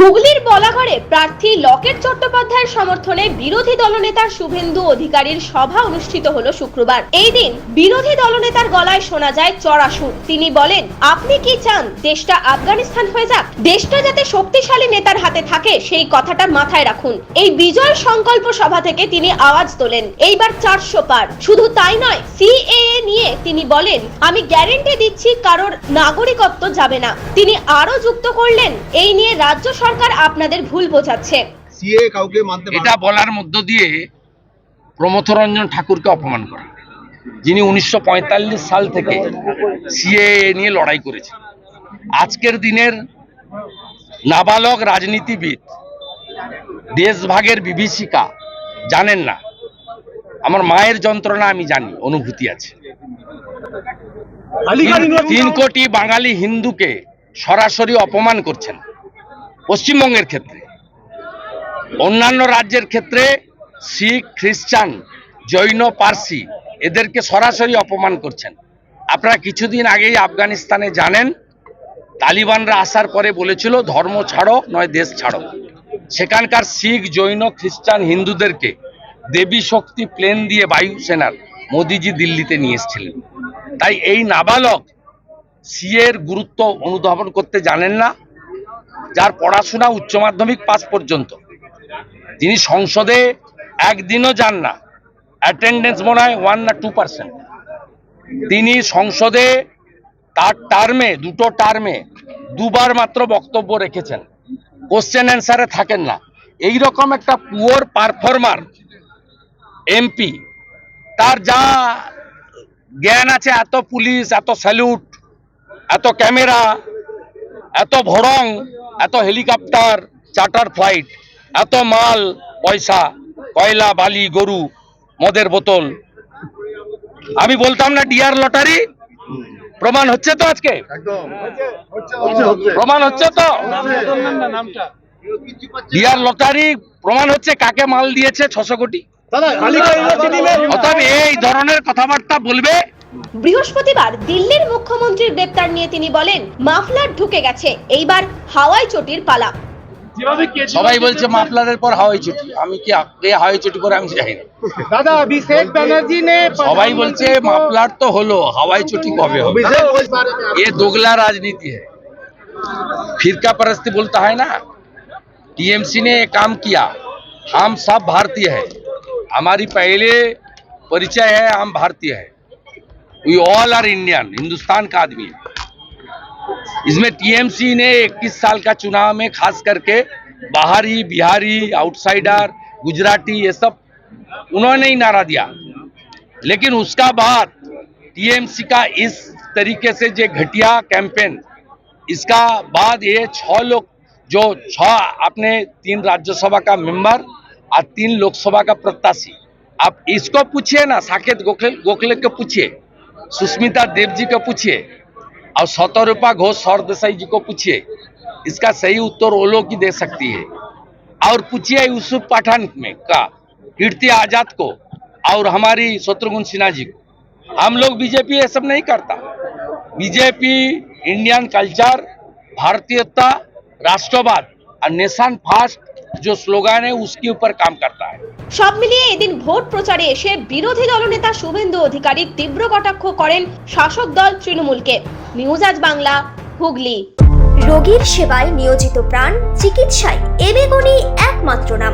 হুগলির বলাঘরে প্রার্থী লকেট চট্টোপাধ্যায়ের সমর্থনে বিরোধী দলনেতার শুভেন্দু অধিকারীর সভা অনুষ্ঠিত হলো শুক্রবার। এই দিন বিরোধী দলনেতার গলায় শোনা যায় চড়া সুর। তিনি বলেন, আপনি কি চান? দেশটা আফগানিস্তান হয়ে যাক। দেশটা যাতে শক্তিশালী নেতার হাতে থাকে, সেই কথাটা মাথায় রাখুন। এই বিজয় সংকল্প সভা থেকে তিনি আওয়াজ তোলেন। এইবার চারশো পার। শুধু তাই নয়, সিএএ নিয়ে তিনি বলেন, আমি গ্যারেন্টি দিচ্ছি কারোর নাগরিকত্ব যাবে না। তিনি আরও যুক্ত করলেন, এই নিয়ে রাজ্য সরকার আপনাদের ভুল বোঝাচ্ছে। সিএ কাউকে মানতে এটা বলার মধ্য দিয়ে প্রমথরঞ্জন ঠাকুরকে অপমান করা। যিনি উনিশশো পঁয়তাল্লিশ সাল থেকে সিএএ নিয়ে লড়াই করেছেন। আজকের দিনের নাবালক রাজনীতিবিদ দেশভাগের বিভীষিকা জানেন না। আমার মায়ের যন্ত্রণা আমি জানি অনুভূতি আছে। তিন কোটি বাঙালি হিন্দুকে সরাসরি অপমান করছেন। পশ্চিমবঙ্গের ক্ষেত্রে, অন্যান্য রাজ্যের ক্ষেত্রে শিখ, খ্রিস্টান, জৈন, পার্সি এদেরকে সরাসরি অপমান করছেন। আপনারা কিছুদিন আগেই আফগানিস্তানে জানেন, তালিবানরা আসার পরে বলেছিল, ধর্ম ছাড়ো, নয় দেশ ছাড়ো। সেখানকার শিখ, জৈন, খ্রিস্টান হিন্দুদেরকে দেবী শক্তি প্লেন দিয়ে বায়ুসেনার মোদিজি দিল্লিতে নিয়ে এসেছিলেন। তাই এই নাবালক সিএর গুরুত্ব অনুধাবন করতে জানেন না যার পড়াশোনা উচ্চ মাধ্যমিক পাস পর্যন্ত। তিনি সংসদে একদিনও যান না। অ্যাটেন্ডেন্স মনে হয় ওয়ান না টু পার্সেন্ট তিনি সংসদে তার টার্মে দুটো টার্মে দুবার মাত্র বক্তব্য রেখেছেন। কোশ্চেন অ্যান্সারে থাকেন না। এই রকম একটা পুয়ার পারফর্মার এমপি তার যা জ্ঞান আছে, এত পুলিশ, এত স্যালুট এত ক্যামেরা এত ভড়ং এত হেলিকপ্টার চার্টার ফ্লাইট এত মাল পয়সা কয়লা বালি গরু মদের বোতল। আমি বলতাম না ডিয়ার লটারি? প্রমাণ হচ্ছে তো আজকে? প্রমাণ হচ্ছে তো? ডিয়ার লটারি প্রমাণ হচ্ছে কাকে মাল দিয়েছে ছশো কোটি? অতএব এই ধরনের কথাবার্তা বলবে বৃহস্পতিবার দিল্লির মুখ্যমন্ত্রীর গ্রেপ্তার নিয়ে তিনি বলেন মাফলার ঢুকে গেছে এইবার হাওয়াই চটির পালা সবাই বলছে মাফলারের পর হাওয়াই ছুটি আমি কি কে হাওয়াই ছুটি করে আমি জানি না दादा अभिषेक बनर्जी ने সবাই বলছে মাফলার তো হলো হাওয়াই ছুটি কবে হবে अभिषेक इस बारे में ये दोगला राजनीति है फिरका परस्ती बोलता है ना टीएमसी ने ये काम किया हम सब भारतीय है हमारी पहले परिचय है हम भारतीय है we all are Indian Hindustan का आदमी है इसमें टीएमसी ने 21 साल का चुनाव में खास करके बाहरी, बिहारी आउटसाइडर गुजराती, ये सब उन्होंने ही नारा दिया। लेकिन उसका बाद टीएमसी का इस तरीके से जो घटिया कैंपेन इसका बाद ये छह लोग, जो छह अपने तीन राज्यसभा का मेंबर और तीन लोकसभा का प्रत्याशी। आप इसको पूछिए ना, साकेत गोखले गोखले को पूछिए। सुष्मिता देव जी को पूछिए और सतरूपा घोष सौर देसाई जी को पूछिए। इसका सही उत्तर वो लोग ही दे सकती है। और पूछिए यूसुफ पठान में का कीर्ति आज़ाद को और हमारी शत्रुघ्न सिन्हा जी को। हम लोग बीजेपी ये सब नहीं करता। बीजेपी, इंडियन कल्चर, भारतीयता, राष्ट्रवाद और नेशन फास्ट जो स्लोगन है उसके ऊपर काम करता है সব মিলিয়ে এদিন ভোট প্রচারে এসে বিরোধী দলনেতা শুভেন্দু অধিকারী তীব্র কটাক্ষ করেন শাসক দল তৃণমূলকে নিউজ আজ বাংলা হুগলি রোগীর সেবায় নিয়োজিত প্রাণ চিকিৎসায় এবেগুনি একমাত্র নাম